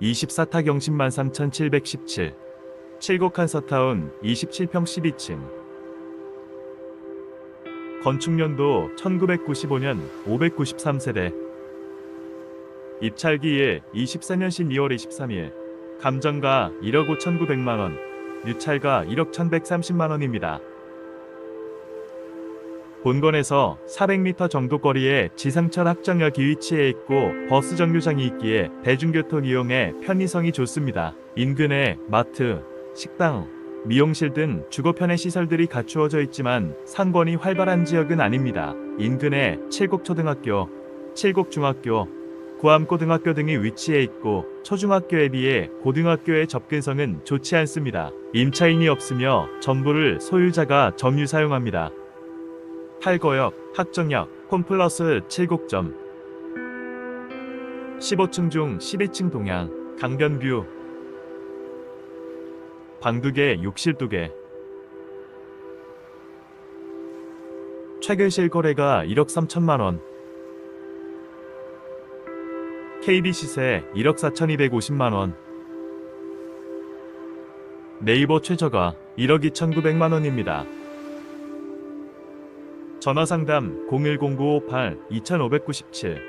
24타 경신만 3717 칠곡한 서타운 27평 12층. 건축년도 1995년 593세대. 입찰기일 24년신 2월 23일. 감정가 1억 5,900만원. 유찰가 1억 1,130만원입니다. 본건에서 400m 정도 거리에 지상철 학정역이 위치해 있고 버스 정류장이 있기에 대중교통 이용에 편의성이 좋습니다. 인근에 마트, 식당, 미용실 등 주거 편의 시설들이 갖추어져 있지만 상권이 활발한 지역은 아닙니다. 인근에 칠곡초등학교, 칠곡중학교, 구암고등학교 등이 위치해 있고 초중학교에 비해 고등학교의 접근성은 좋지 않습니다. 임차인이 없으며 전부를 소유자가 점유 사용합니다. 팔거역, 학정역, 홈플러스 7곡점. 15층 중 12층 동향, 강변뷰. 방 2개, 욕실 2개. 최근 실 거래가 1억 3천만원. KB 시세 1억 4,250만원. 네이버 최저가 1억 2,900만원입니다. 전화 상담 010-958-2597